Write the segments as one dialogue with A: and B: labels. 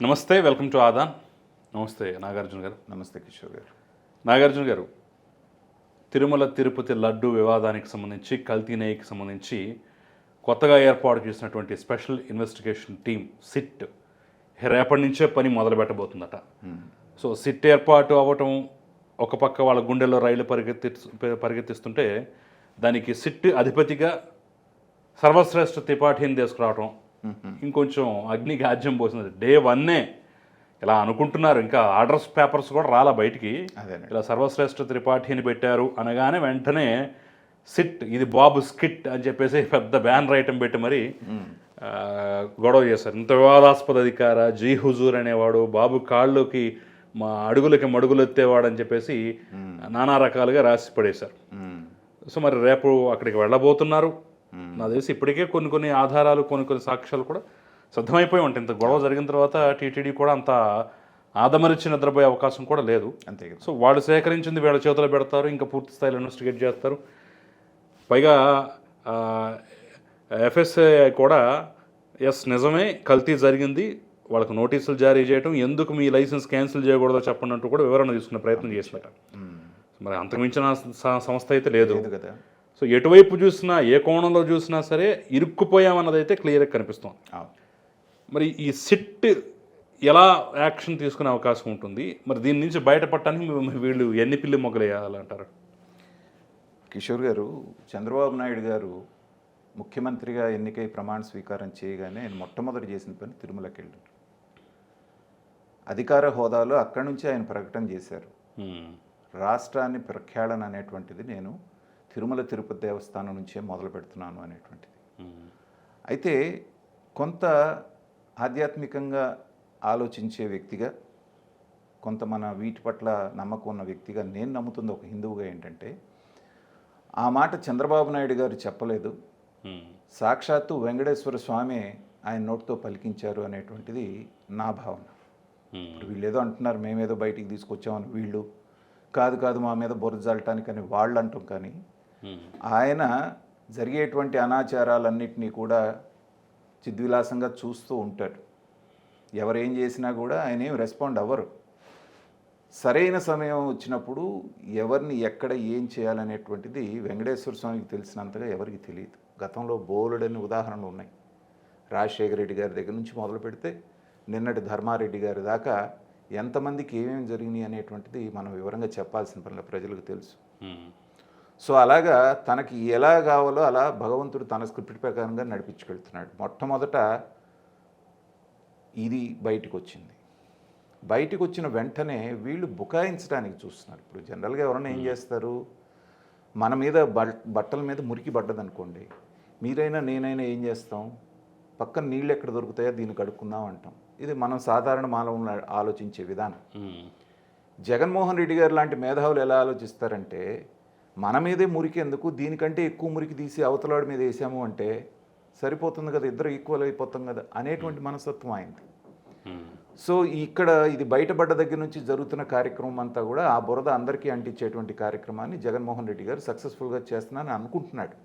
A: నమస్తే welcome to Aadan. నమస్తే నాగార్జున గారు.
B: నమస్తే కిషోర్ గారు.
A: నాగార్జున గారు తిరుమల తిరుపతి లడ్డు వివాదానికి సంబంధించి కల్తీ నెయ్యికి సంబంధించి కొత్తగా ఏర్పాటు చేసినటువంటి స్పెషల్ ఇన్వెస్టిగేషన్ టీం సిట్ రేపటి నుంచే పని మొదలు పెట్టబోతుందట సో సిట్ ఏర్పాటు అవ్వటం ఒక పక్క వాళ్ళ గుండెల్లో రైలు పరిగెత్తి పరిగెత్తిస్తుంటే దానికి సిట్ అధిపతిగా సర్వశ్రేష్ఠ త్రిపాఠిని తీసుకురావటం ఇంకొంచెం అగ్నికి ఆజ్యం పోసింది డే వన్నే ఇలా అనుకుంటున్నారు. ఇంకా ఆర్డర్స్ పేపర్స్ కూడా రాలా బయటికి. ఇలా సర్వశ్రేష్ఠ త్రిపాఠిని పెట్టారు. అనగానే వెంటనే సిట్ ఇది బాబు స్కిట్ అని చెప్పేసి పెద్ద బ్యానర్ ఐటమ్ పెట్టి మరి గొడవ చేశారు. ఇంత వివాదాస్పద అధికార జీ హుజూర్ అనేవాడు బాబు కాళ్ళకి మా అడుగులకి మడుగులు ఎత్తేవాడు అని చెప్పేసి నానా రకాలుగా రాసి పడేశారు. సో మరి రేపు అక్కడికి వెళ్ళబోతున్నారు. నాకు తెలిసి ఇప్పటికే కొన్ని కొన్ని ఆధారాలు కొన్ని కొన్ని సాక్ష్యాలు కూడా సిద్ధమైపోయి ఉంటాయి. ఇంత గొడవ జరిగిన తర్వాత టీటీడీ కూడా అంత ఆదమరిచి నిద్రపోయే అవకాశం కూడా లేదు.
B: అంతే
A: సో వాళ్ళు సేకరించింది వీళ్ళ చేతిలో పెడతారు ఇంకా పూర్తి స్థాయిలో ఇన్వెస్టిగేట్ చేస్తారు. పైగా ఎఫ్ఎస్ఏ కూడా ఎస్ నిజమే కల్తీ జరిగింది. వాళ్ళకు నోటీసులు జారీ చేయడం ఎందుకు మీ లైసెన్స్ క్యాన్సిల్ చేయకూడదో చెప్పండి అంటూ కూడా వివరణ తీసుకునే ప్రయత్నం చేసినట.
B: మ్మ్.
A: మరి అంతకుమించిన సంస్థ అయితే లేదు.
B: లేదు కదా.
A: సో ఎటువైపు చూసినా ఏ కోణంలో చూసినా సరే ఇరుక్కుపోయామన్నది అయితే క్లియర్గా కనిపిస్తోంది. మరి ఈ సిట్ ఎలా యాక్షన్ తీసుకునే అవకాశం ఉంటుంది? మరి దీని నుంచి బయటపడటానికి వీళ్ళు ఎన్ని పిల్లి మొగ్గలేయాలంటారు
B: కిషోర్ గారు చంద్రబాబు నాయుడు గారు ముఖ్యమంత్రిగా ఎన్నికై ప్రమాణ స్వీకారం చేయగానే ఆయన మొట్టమొదటి చేసిన పని తిరుమలకి వెళ్ళారు అధికార హోదాలో అక్కడి నుంచి ఆయన ప్రకటన చేశారు. రాష్ట్రాన్ని ప్రఖ్యాళన అనేటువంటిది నేను తిరుమల తిరుపతి దేవస్థానం నుంచే మొదలు పెడుతున్నాను అనేటువంటిది. అయితే కొంత ఆధ్యాత్మికంగా ఆలోచించే వ్యక్తిగా కొంత మన వీటి పట్ల నమ్మకం ఉన్న వ్యక్తిగా నేను నమ్ముతుంది ఒక హిందువుగా ఏంటంటే ఆ మాట చంద్రబాబు నాయుడు గారు చెప్పలేదు. సాక్షాత్తు వెంకటేశ్వర స్వామి ఆయన నోటితో పలికించారు అనేటువంటిది నా భావన. ఇప్పుడు వీళ్ళు ఏదో అంటున్నారు మేమేదో బయటికి తీసుకొచ్చామని వీళ్ళు కాదు కాదు మా మీద బురద జల్లటానికని వాళ్ళు అంటాం కానీ. ఆయన జరిగేటువంటి అనాచారాలన్నింటినీ కూడా చిద్విలాసంగా చూస్తూ ఉంటాడు. ఎవరేం చేసినా కూడా ఆయన ఏం రెస్పాండ్ అవ్వరు. సరైన సమయం వచ్చినప్పుడు ఎవరిని ఎక్కడ ఏం చేయాలనేటువంటిది వెంకటేశ్వర స్వామికి తెలిసినంతగా ఎవరికి తెలియదు. గతంలో బోలెడని ఉదాహరణలు ఉన్నాయి. రాజశేఖర రెడ్డి గారి దగ్గర నుంచి మొదలు పెడితే నిన్నటి ధర్మారెడ్డి గారి దాకా ఎంతమందికి ఏమేమి జరిగినాయి అనేటువంటిది మనం వివరంగా చెప్పాల్సిన పనిలో ప్రజలకు తెలుసు. సో అలాగా తనకి ఎలా కావాలో అలా భగవంతుడు తన స్క్రిప్ట్ ప్రకారంగా నడిపించుకెళ్తున్నాడు. మొట్టమొదట ఇది బయటకు వచ్చింది బయటకు వచ్చిన వెంటనే వీళ్ళు బుకాయించడానికి చూస్తున్నారు. ఇప్పుడు జనరల్గా ఎవరైనా ఏం చేస్తారు? మన మీద బట్- బట్టల మీద మురికి పడ్డదనుకోండి. మీరైనా నేనైనా ఏం చేస్తాం? పక్కన నీళ్ళు ఎక్కడ దొరుకుతాయో దీన్ని కడుక్కుందాం అంటాం. ఇది మనం సాధారణ మానవులు ఆలోచించే విధానం. జగన్మోహన్ రెడ్డి గారు లాంటి మేధావులు ఎలా ఆలోచిస్తారంటే మన మీదే మురికి ఎందుకు దీనికంటే ఎక్కువ మురికి తీసి అవతలాడి మీద వేసాము అంటే సరిపోతుంది కదా ఇద్దరు ఈక్వల్ అయిపోతాం కదా అనేటువంటి మనస్తత్వం అయింది. సో ఇక్కడ ఇది బయటపడ్డ దగ్గర నుంచి జరుగుతున్న కార్యక్రమం అంతా కూడా ఆ బురద అందరికీ అంటించేటువంటి కార్యక్రమాన్ని జగన్మోహన్ రెడ్డి గారు సక్సెస్ఫుల్గా చేస్తున్నానని అనుకుంటున్నాడు.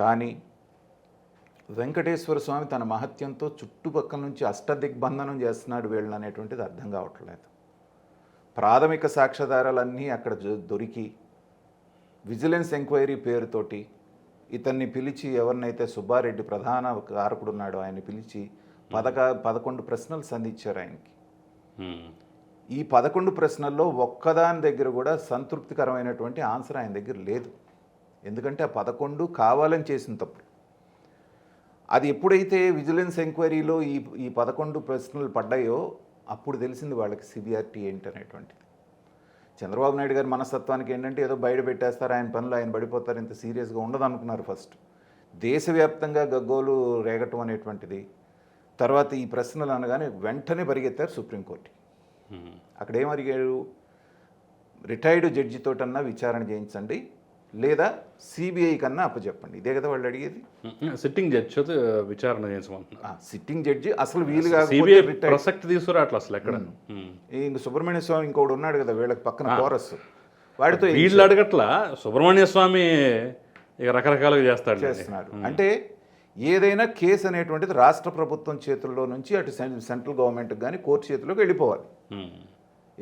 B: కానీ వెంకటేశ్వర స్వామి తన మహత్యంతో చుట్టుపక్కల నుంచి అష్టదిగ్బంధనం చేస్తున్నాడు వీళ్ళని అనేటువంటిది అర్థం కావట్లేదు. ప్రాథమిక సాక్ష్యాధారాలన్నీ అక్కడ దొరికి విజిలెన్స్ ఎంక్వైరీ పేరుతోటి ఇతన్ని పిలిచి ఎవరినైతే సుబ్బారెడ్డి ప్రధాన కారకుడు ఉన్నాడో ఆయన్ని పిలిచి పదక పదకొండు ప్రశ్నలు సంధించారు ఆయనకి. ఈ పదకొండు ప్రశ్నల్లో ఒక్కదాని దగ్గర కూడా సంతృప్తికరమైనటువంటి ఆన్సర్ ఆయన దగ్గర లేదు. ఎందుకంటే ఆ పదకొండు కావాలని చేసిన తప్పుడు అది ఎప్పుడైతే విజిలెన్స్ ఎంక్వైరీలో ఈ ఈ పదకొండు ప్రశ్నలు పడ్డాయో అప్పుడు తెలిసింది వాళ్ళకి సిబిఆర్టీ ఏంటి అనేటువంటిది చంద్రబాబు నాయుడు గారి మనస్తత్వానికి ఏంటంటే ఏదో బయట పెట్టేస్తారు ఆయన పనులు ఆయన పడిపోతారు ఇంత సీరియస్గా ఉండదు అనుకున్నారు ఫస్ట్. దేశవ్యాప్తంగా గగ్గోలు రేగటం అనేటువంటిది. తర్వాత ఈ ప్రశ్నలు అనగానే వెంటనే పరిగెత్తారు సుప్రీంకోర్టు. అక్కడ ఏం అడిగారు రిటైర్డ్ జడ్జితోటన్నా విచారణ చేయించండి. లేదా సిబిఐ కన్నా అప్పచెప్పండి. ఇదే కదా వాళ్ళు అడిగేది.
A: సిట్టింగ్ జడ్జి చేత విచారణ
B: సిట్టింగ్ జడ్జి అసలు వీలు
A: సిబిఐ
B: రిటైర్డ్
A: ప్రసక్తి అసలు ఎక్కడ.
B: ఇంక సుబ్రహ్మణ్య స్వామి ఇంకోటి ఉన్నాడు కదా వీళ్ళకి పక్కన కోరస్. వాడితో
A: వీళ్ళు అడగట్లా? సుబ్రహ్మణ్య స్వామి ఇక రకరకాలుగా చేస్తాడు
B: చేస్తున్నారు అంటే ఏదైనా కేసు అనేటువంటిది రాష్ట్ర ప్రభుత్వం చేతుల్లో నుంచి అటు సెంట్రల్ గవర్నమెంట్కి కానీ కోర్టు చేతిలోకి వెళ్ళిపోవాలి.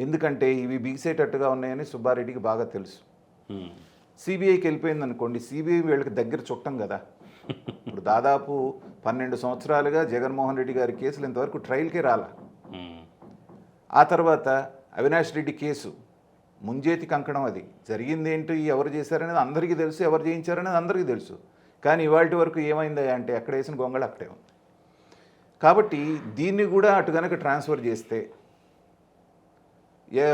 B: ఎందుకంటే ఇవి బిగిసేటట్టుగా ఉన్నాయని సుబ్బారెడ్డికి బాగా తెలుసు. సిబిఐకి వెళ్ళిపోయింది అనుకోండి సిబిఐ వీళ్ళకి దగ్గర చుట్టం కదా. ఇప్పుడు దాదాపు పన్నెండు సంవత్సరాలుగా జగన్మోహన్ రెడ్డి గారి కేసులు ఇంతవరకు ట్రయల్కే రాలా. ఆ తర్వాత అవినాష్ రెడ్డి కేసు ముంజేతి కంకణం అది. జరిగింది ఏంటి ఎవరు చేశారనేది అందరికీ తెలుసు ఎవరు చేయించారనేది అందరికీ తెలుసు. కానీ ఇవాళ వరకు ఏమైందా అంటే ఎక్కడ వేసిన గొంగళ అక్కడే ఉంది. కాబట్టి దీన్ని కూడా అటు కనుక ట్రాన్స్ఫర్ చేస్తే ఏ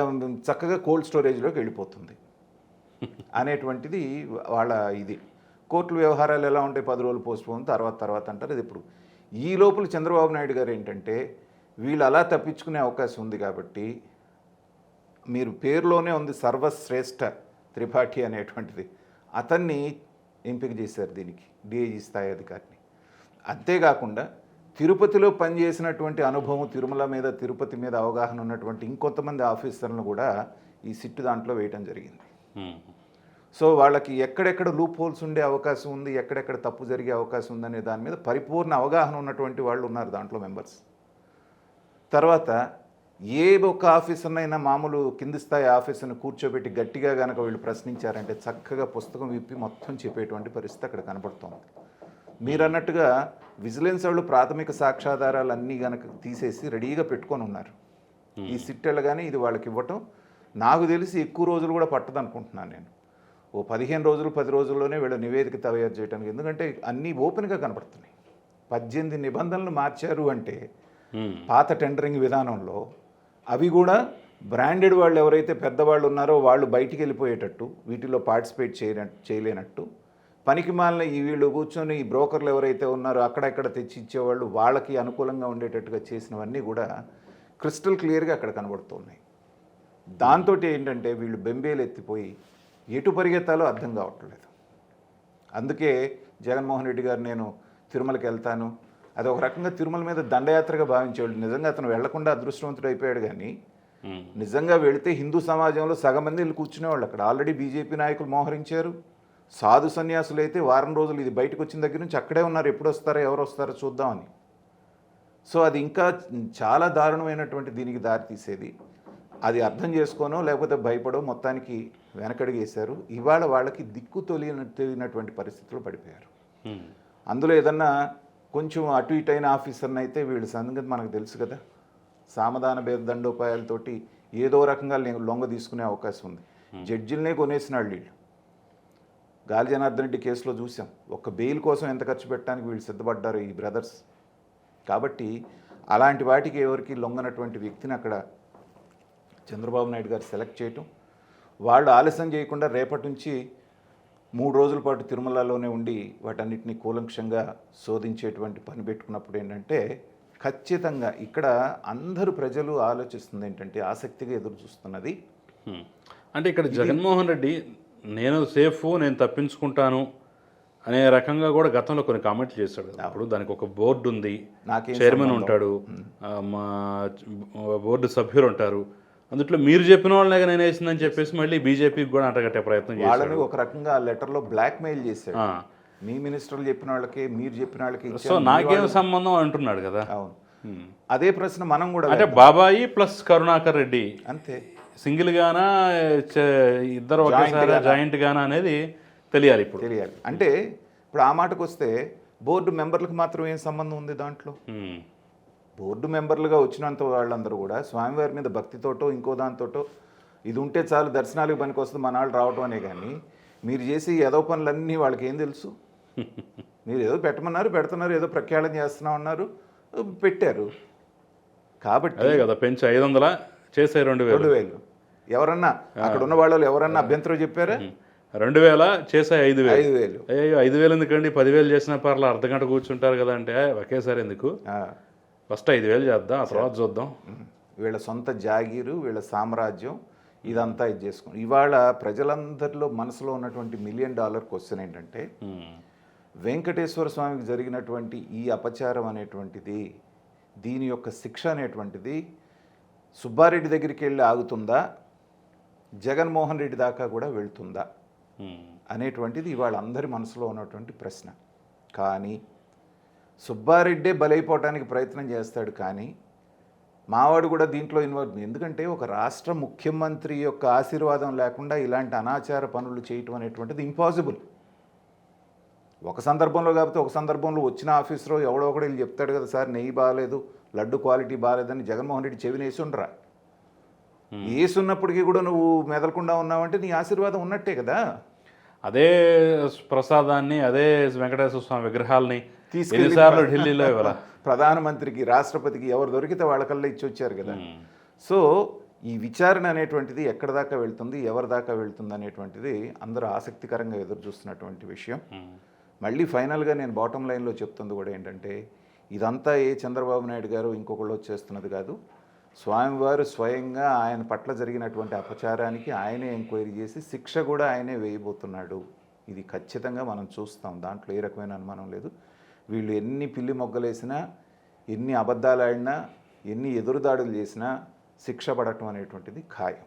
B: చక్కగా కోల్డ్ స్టోరేజ్లోకి వెళ్ళిపోతుంది. అనేటువంటిది వాళ్ళ ఇది. కోర్టుల వ్యవహారాలు ఎలా ఉంటాయి? పది రోజులు పోస్ట్పోన్ తర్వాత తర్వాత అంటారు. ఇది ఇప్పుడు ఈ లోపల చంద్రబాబు నాయుడు గారు ఏంటంటే వీళ్ళు అలా తప్పించుకునే అవకాశం ఉంది కాబట్టి మీరు పేరులోనే ఉంది సర్వశ్రేష్ఠ త్రిపాఠి అనేటువంటిది. అతన్ని ఎంపిక చేశారు దీనికి డిఐజీ స్థాయి అధికారిని. అంతేకాకుండా తిరుపతిలో పనిచేసినటువంటి అనుభవం తిరుమల మీద తిరుపతి మీద అవగాహన ఉన్నటువంటి ఇంకొంతమంది ఆఫీసర్లను కూడా ఈ సిట్టు దాంట్లో వేయటం జరిగింది. సో వాళ్ళకి ఎక్కడెక్కడ లూప్ హోల్స్ ఉండే అవకాశం ఉంది ఎక్కడెక్కడ తప్పు జరిగే అవకాశం ఉందనే దాని మీద పరిపూర్ణ అవగాహన ఉన్నటువంటి వాళ్ళు ఉన్నారు దాంట్లో మెంబర్స్ తర్వాత ఏ ఒక్క ఆఫీసర్నైనా మామూలు కింది స్థాయి ఆఫీసర్ని కూర్చోబెట్టి గట్టిగా కనుక వీళ్ళు ప్రశ్నించారంటే చక్కగా పుస్తకం విప్పి మొత్తం చెప్పేటువంటి పరిస్థితి అక్కడ కనబడుతోంది. మీరు అన్నట్టుగా విజిలెన్స్ వాళ్ళు ప్రాథమిక సాక్ష్యాధారాలు అన్నీ కనుక తీసేసి రెడీగా పెట్టుకొని ఉన్నారు. ఈ సిట్టెలు కానీ ఇది వాళ్ళకి ఇవ్వటం నాకు తెలిసి ఎక్కువ రోజులు కూడా పట్టదు అనుకుంటున్నాను నేను. ఓ పదిహేను రోజులు పది రోజుల్లోనే వీళ్ళ నివేదిక తయారు చేయడానికి ఎందుకంటే అన్నీ ఓపెన్గా కనపడుతున్నాయి. పద్దెనిమిది నిబంధనలు మార్చారు అంటే పాత టెండరింగ్ విధానంలో అవి కూడా బ్రాండెడ్ వాళ్ళు ఎవరైతే పెద్దవాళ్ళు ఉన్నారో వాళ్ళు బయటికి వెళ్ళిపోయేటట్టు వీటిలో పార్టిసిపేట్ చేయలేనట్టు పనికి మాలిన ఈ వీళ్ళు కూర్చొని ఈ బ్రోకర్లు ఎవరైతే ఉన్నారో అక్కడెక్కడ తెచ్చి ఇచ్చేవాళ్ళు వాళ్ళకి అనుకూలంగా ఉండేటట్టుగా చేసినవన్నీ కూడా క్రిస్టల్ క్లియర్గా అక్కడ కనబడుతున్నాయి దాంతో ఏంటంటే వీళ్ళు బెంబేలు ఎత్తిపోయి ఎటు పరిగెత్తాలో అర్థం కావట్లేదు. అందుకే జగన్మోహన్ రెడ్డి గారు నేను తిరుమలకి వెళ్తాను. అది ఒక రకంగా తిరుమల మీద దండయాత్రగా భావించేవాళ్ళు. నిజంగా అతను వెళ్ళకుండా అదృష్టవంతుడు అయిపోయాడు కానీ నిజంగా వెళితే హిందూ సమాజంలో సగం మంది వెళ్ళి కూర్చునేవాళ్ళు అక్కడ. ఆల్రెడీ బీజేపీ నాయకులు మోహరించారు. సాధు సన్యాసులు అయితే వారం రోజులు ఇది బయటకు వచ్చిన దగ్గర నుంచి అక్కడే ఉన్నారు. ఎప్పుడు వస్తారో ఎవరు వస్తారో చూద్దామని. సో అది ఇంకా చాలా దారుణమైనటువంటి దీనికి దారి తీసేది అది అర్థం చేసుకోనో లేకపోతే భయపడో మొత్తానికి వెనకడిగేశారు. ఇవాళ వాళ్ళకి దిక్కు తొలిన తెలియనటువంటి పరిస్థితుల్లో పడిపోయారు. అందులో ఏదన్నా కొంచెం అటు ఇటు అయిన ఆఫీసర్ని అయితే వీళ్ళ సంగతి మనకు తెలుసు కదా. సామధాన భేద దండోపాయాలతోటి ఏదో రకంగా లొంగ తీసుకునే అవకాశం ఉంది. జడ్జిలనే కొనేసినాళ్ళు వీళ్ళు. గాలి జనార్దన్ రెడ్డి కేసులో చూసాం. ఒక్క బెయిల్ కోసం ఎంత ఖర్చు పెట్టడానికి వీళ్ళు సిద్ధపడ్డారు ఈ బ్రదర్స్? కాబట్టి అలాంటి వాటికి ఎవరికి లొంగనటువంటి వ్యక్తిని అక్కడ చంద్రబాబు నాయుడు గారు సెలెక్ట్ చేయటం వాళ్ళు ఆలస్యం చేయకుండా రేపటి నుంచి మూడు రోజుల పాటు తిరుమలలోనే ఉండి వాటన్నిటిని కూలంక్షంగా శోధించేటువంటి పని పెట్టుకున్నప్పుడు ఏంటంటే ఖచ్చితంగా ఇక్కడ అందరు ప్రజలు ఆలోచిస్తుంది ఏంటంటే ఆసక్తిగా ఎదురు చూస్తున్నది.
A: అంటే ఇక్కడ జగన్మోహన్ రెడ్డి నేను సేఫ్ నేను తప్పించుకుంటాను అనే రకంగా కూడా గతంలో కొన్ని కామెంట్లు చేశాడు కదా. ఇప్పుడు దానికి ఒక బోర్డు ఉంది
B: నాకేం
A: చైర్మన్? ఉంటాడు మా బోర్డు సభ్యులు ఉంటారు అందుట్లో మీరు చెప్పిన వాళ్ళనే నేను వేసిందని చెప్పేసి మళ్ళీ బీజేపీకి కూడా అంటగట్టే ప్రయత్నం
B: వాళ్ళని
A: చేశాడు
B: ఒక రకంగా లెటర్లో బ్లాక్మెయిల్ చేశాడు
A: ఆ.
B: మీ మినిస్టర్లు చెప్పిన వాళ్ళకి మీరు చెప్పిన వాళ్ళకి
A: సో నాకేం సంబంధం అంటున్నాడు కదా
B: అవును. అదే ప్రశ్న మనం కూడా
A: అంటే. బాబాయి ప్లస్ కరుణాకర్ రెడ్డి
B: అంతే
A: సింగిల్ గానా ఇద్దరు ఒకేసారి? జాయింట్ గానా అనేది తెలియాలి ఇప్పుడు
B: తెలియాలి అంటే ఇప్పుడు ఆ మాటకు వస్తే బోర్డు మెంబర్లకు మాత్రం ఏం సంబంధం ఉంది దాంట్లో. బోర్డు మెంబర్లుగా వచ్చినంత వాళ్ళందరూ కూడా స్వామివారి మీద భక్తితోటో ఇంకో దాంతోటో ఇది ఉంటే చాలు దర్శనాలకు పనికి వస్తుంది మన వాళ్ళు రావటం అనే కానీ మీరు చేసి ఏదో పనులన్నీ వాళ్ళకి ఏం తెలుసు? మీరు ఏదో పెట్టమన్నారు పెడుతున్నారు ఏదో ప్రఖ్యాళన చేస్తున్నాం అన్నారు పెట్టారు. కాబట్టి
A: అదే కదా పెంచి ఐదు వందల చేసే రెండు వేలు.
B: రెండు వేలు. ఎవరన్నా అక్కడ ఉన్న వాళ్ళు ఎవరన్నా అభ్యంతరం చెప్పారా?
A: రెండు వేల చేసే ఐదు వేలు.
B: ఐదు వేలు.
A: అయ్యో ఐదు వేలు ఎందుకండి? పదివేలు చేసిన పర్లా అర్ధ గంట కూర్చుంటారు కదా అంటే "ఏ, ఒకేసారి ఎందుకు? ఫస్ట్ ఐదు వేలు చేద్దాం ఆ తర్వాత చూద్దాం.
B: వీళ్ళ సొంత జాగీరు వీళ్ళ సామ్రాజ్యం ఇదంతా ఇది చేసుకుని ఇవాళ ప్రజలందరిలో మనసులో ఉన్నటువంటి మిలియన్ డాలర్ క్వశ్చన్ ఏంటంటే. వెంకటేశ్వర స్వామికి జరిగినటువంటి ఈ అపచారం అనేటువంటిది దీని యొక్క శిక్ష అనేటువంటిది సుబ్బారెడ్డి దగ్గరికి వెళ్ళి ఆగుతుందా జగన్మోహన్ రెడ్డి దాకా కూడా వెళ్తుందా. అనేటువంటిది ఇవాళ అందరి మనసులో ఉన్నటువంటి ప్రశ్న కానీ సుబ్బారెడ్డే బలైపోవటానికి ప్రయత్నం చేస్తాడు కానీ మావాడు కూడా దీంట్లో ఇన్వాల్వ్. ఎందుకంటే ఒక రాష్ట్ర ముఖ్యమంత్రి యొక్క ఆశీర్వాదం లేకుండా ఇలాంటి అనాచార పనులు చేయటం అనేటువంటిది ఇంపాసిబుల్. ఒక సందర్భంలో కాకపోతే ఒక సందర్భంలో వచ్చిన ఆఫీసర్ ఎవడో ఒకడు వెళ్ళి చెప్తాడు కదా సార్ నెయ్యి బాగాలేదు లడ్డు క్వాలిటీ బాగాలేదని జగన్మోహన్ రెడ్డి చెవిని వేసుండ్రా వేసున్నప్పటికీ కూడా నువ్వు మెదలకుండా ఉన్నావంటే నీ ఆశీర్వాదం ఉన్నట్టే కదా?
A: అదే ప్రసాదాన్ని అదే వెంకటేశ్వర స్వామి విగ్రహాలని
B: తీసుకెళ్ళి
A: ఎన్నిసార్లు ఢిల్లీలో ఇవ్వాల?
B: ప్రధానమంత్రికి రాష్ట్రపతికి ఎవరు దొరికితే వాళ్ళకల్లా ఇచ్చి వచ్చారు కదా. సో ఈ విచారణ అనేటువంటిది ఎక్కడ దాకా వెళ్తుంది ఎవరి దాకా వెళ్తుంది అనేటువంటిది అందరూ ఆసక్తికరంగా ఎదురు చూస్తున్నటువంటి విషయం. మళ్ళీ ఫైనల్గా నేను బాటం లైన్లో చెప్తుంది కూడా ఏంటంటే ఇదంతా ఏ చంద్రబాబు నాయుడు గారు ఇంకొకళ్ళు చేస్తున్నది కాదు. స్వామివారు స్వయంగా ఆయన పట్ల జరిగినటువంటి అపచారానికి ఆయనే ఎంక్వైరీ చేసి శిక్ష కూడా ఆయనే వేయబోతున్నాడు. ఇది ఖచ్చితంగా మనం చూస్తాం. దాంట్లో ఏ రకమైన అనుమానం లేదు. వీళ్ళు ఎన్ని పిల్లి మొగ్గలేసినా ఎన్ని అబద్ధాలు ఆడినా ఎన్ని ఎదురుదాడులు చేసినా శిక్ష పడటం అనేటువంటిది ఖాయం.